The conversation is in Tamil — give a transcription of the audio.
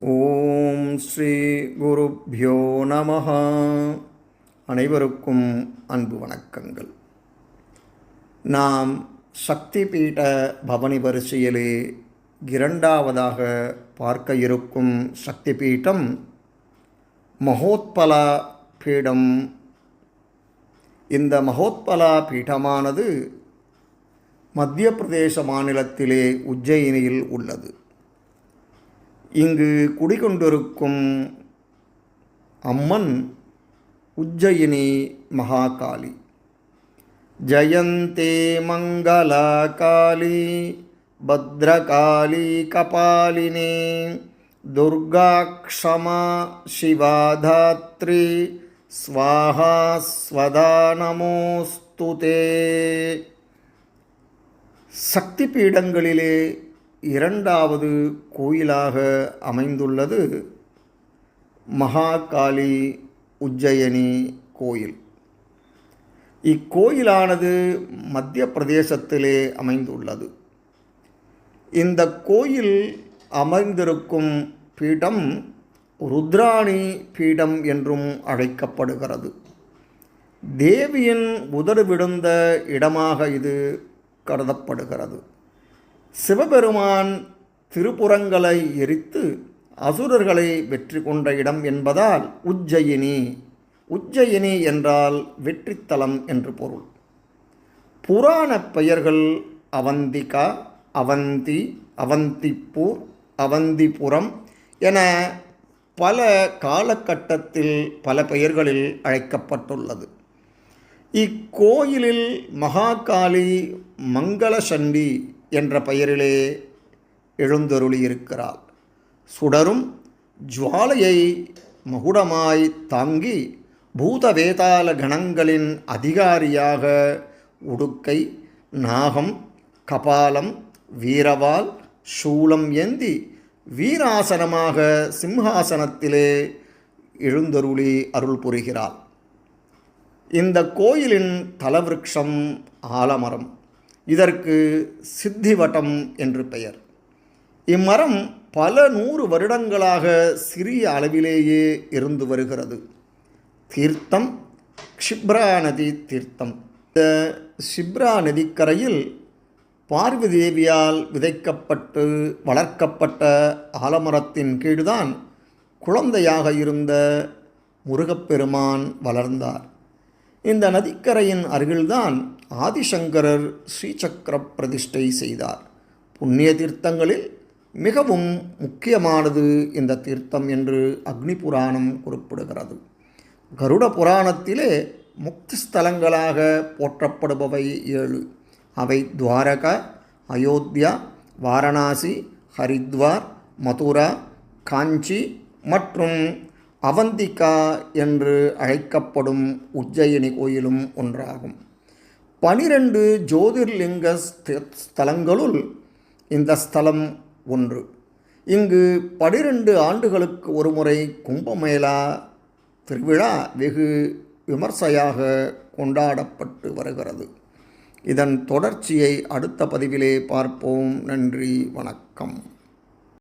ஓம் ஸ்ரீ குருப்யோ நம அனைவருக்கும் அன்பு வணக்கங்கள். நாம் சக்தி பீட பவனி வரிசையிலே இரண்டாவதாக பார்க்க இருக்கும் சக்தி பீடம் மகோத்பலா பீடம். இந்த மகோத்பலா பீடமானது மத்திய பிரதேச மாநிலத்திலே உஜ்ஜயினியில் உள்ளது. இங்கு குடிகொண்டிருக்கும் அம்மன் உஜ்ஜயினி மகாகாளி. ஜயந்தே மங்களா காளி பத்ரகாளி கபாலினே துர்கா க்ஷமா சிவாதாத்ரி ஸ்வாஹா ஸ்வதா நமோஸ்துதே சக்தி பீடங்களிலே இரண்டாவது கோயிலாக அமைந்துள்ளது மகாகாளி உஜ்ஜயனி கோயில். இக்கோயிலானது மத்திய பிரதேசத்திலே அமைந்துள்ளது. இந்த கோயில் அமைந்திருக்கும் பீடம் ருத்ராணி பீடம் என்றும் அழைக்கப்படுகிறது. தேவியின் உதடு விழுந்த இடமாக இது கருதப்படுகிறது. சிவபெருமான் திருப்புறங்களை எரித்து அசுரர்களை வெற்றி கொண்ட இடம் என்பதால் உஜ்ஜயினி. உஜ்ஜயினி என்றால் வெற்றித்தலம் என்று பொருள். புராண பெயர்கள் அவந்திகா அவந்தி அவந்திப்பூர் அவந்திபுரம் என பல காலகட்டத்தில் பல பெயர்களில் அழைக்கப்பட்டுள்ளது. இக்கோயிலில் மகாகாளி மங்களசண்டி என்ற பெயரிலே எழுந்தருளியிருக்கிறாள் சுடரும் ஜுவாலையை மகுடமாய் தாங்கி பூதவேதாள கணங்களின் அதிகாரியாக உடுக்கை நாகம் கபாலம் வீரவால் சூலம் ஏந்தி வீராசனமாக சிம்ஹாசனத்திலே எழுந்தருளி அருள் புரிகிறாள். இந்த கோயிலின் தலவிருஷம் ஆலமரம். இதற்கு சித்திவட்டம் என்று பெயர். இம்மரம் பல நூறு வருடங்களாக சிறிய அளவிலேயே இருந்து வருகிறது. தீர்த்தம் க்ஷிப்ரா நதி தீர்த்தம். இந்த ஷிப்ரா நதிக்கரையில் பார்வதி தேவியால் விதைக்கப்பட்டு வளர்க்கப்பட்ட ஆலமரத்தின் கீழ்தான் குழந்தையாக இருந்த முருகப்பெருமான் வளர்ந்தார். இந்த நதிக்கரையின் அருகில்தான் ஆதிசங்கரர் ஸ்ரீசக்கர பிரதிஷ்டை செய்தார். புண்ணிய தீர்த்தங்களில் மிகவும் முக்கியமானது இந்த தீர்த்தம் என்று அக்னி புராணம் குறிப்பிடுகிறது. கருட புராணத்திலே முக்தி ஸ்தலங்களாக போற்றப்படுபவை ஏழு. அவை துவாரகா அயோத்தியா வாரணாசி ஹரித்வார் மதுரா காஞ்சி மற்றும் அவந்திகா என்று அழைக்கப்படும் உஜ்ஜயினி கோயிலும் ஒன்றாகும். பனிரெண்டு ஜோதிர்லிங்க ஸ்தலங்களுள் இந்த ஸ்தலம் ஒன்று. இங்கு பனிரெண்டு ஆண்டுகளுக்கு ஒருமுறை கும்பமேளா திருவிழா வெகு விமர்சையாக கொண்டாடப்பட்டு வருகிறது. இதன் தொடர்ச்சியை அடுத்த பதிவிலே பார்ப்போம். நன்றி வணக்கம்.